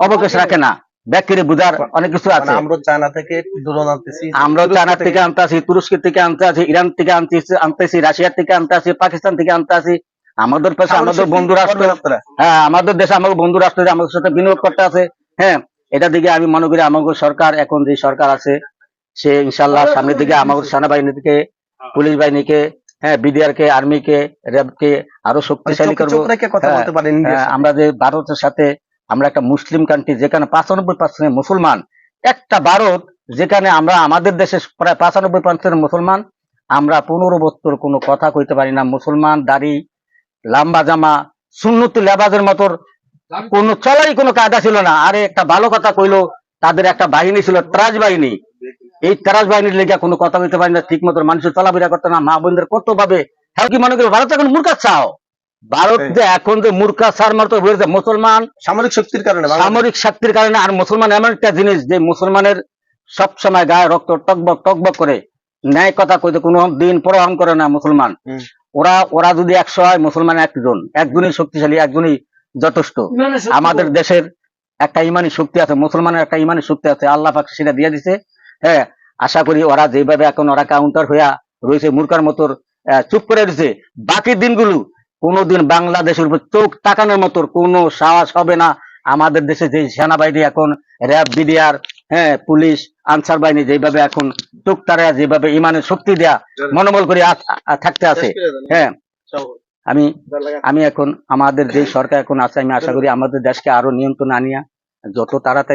অবকাশ রাখে না। ব্যক্তির বুঝার অনেক কিছু মানে আছে। আমরা চায়না থেকে ড্রোন আনতেছি আমরা চায়না থেকে। আনতে আসি তুরস্ক থেকে আনতে আসি ইরান থেকে আনতে আনতেছি রাশিয়া থেকে আনতে আসি পাকিস্তান থেকে আনতে আসি আমাদের পাশে আমাদের বন্ধু রাষ্ট্র হ্যাঁ আমাদের দেশে আমাদের বন্ধু রাষ্ট্র যে আমাদের সাথে বিনিয়োগ করতে আছে হ্যাঁ এটা দিকে আমি মনে করি আমাদের সরকার এখন যে সরকার আছে সে ইনশাল্লাহ সামনের দিকে আমাদের সেনাবাহিনী থেকে পুলিশ বাহিনীকে হ্যাঁ বিডিআর কে আর্মি কে র্যাব কে আরও শক্তিশালী করব কথা হ্যাঁ, বলতে পারেন ইন্ডিয়ার হ্যাঁ। আমরা যে ভারতের সাথে আমরা একটা মুসলিম কান্ট্রি যেখানে পাঁচানব্বই পার্সেন্ট মুসলমান, একটা ভারত যেখানে আমরা আমাদের দেশে প্রায় পাঁচানব্বই পার্সেন্ট মুসলমান, আমরা পনেরো বছর কোনো কথা কইতে পারি না। মুসলমান, দাড়ি, লাম্বা জামা, সুন্নতি লেবাজের মতোর কোনো চলাই কোনো কায়দা ছিল না। আরে একটা ভালো কথা কইলো, তাদের একটা বাহিনী ছিল ত্রাজ বাহিনী। এই ত্রাজ বাহিনীর লেগে কোনো কথা বলতে পারি না। ঠিক মতো মানুষের চলাফেরা করতে না। মা বোনদের কত ভাবে হ্যাঁ কি মনে করি, ভারত এখন মূর্খা চাও? ভারত যে এখন যে মূর্খা সার মতো হয়েছে মুসলমান সামরিক শক্তির কারণে সামরিক শক্তির কারণে আর মুসলমান এমন একটা জিনিস যে মুসলমানের সব সময় গায়ে রক্ত টকবক টকবক করে ন্যায় কথা কইতে কোনো দিন প্রহরণ করে না মুসলমান। ওরা ওরা যদি একশো হয় মুসলমান একজন। একজনই শক্তিশালী একজনই যথেষ্ট। আমাদের দেশের একটা ইমানি শক্তি আছে মুসলমানের একটা ইমানি শক্তি আছে আল্লাহ পাক সেটা দিয়ে দিছে। হ্যাঁ আশা করি ওরা যেভাবে এখন ওরা কাউন্টার হইয়া রয়েছে মূর্খার মতোর চুপ করে দিছে বাকি দিনগুলো কোনোদিন বাংলাদেশের উপর চোখ তাকানোর মতো কোনো সাহস হবে না। আমাদের দেশে যে সেনাবাহিনী এখন র্যাব বিডিআর হ্যাঁ পুলিশ আনসার বাহিনী যেভাবে এখন চোখ তারা যেভাবে ইমানের শক্তি দেয়া মনোবল করে থাকতে আছে। হ্যাঁ। আমি আমি এখন আমাদের যে সরকার এখন আছে আমি আশা করি আমাদের দেশকে আরও নিয়ন্ত্রণ আনিয়া যত তাড়াতাড়ি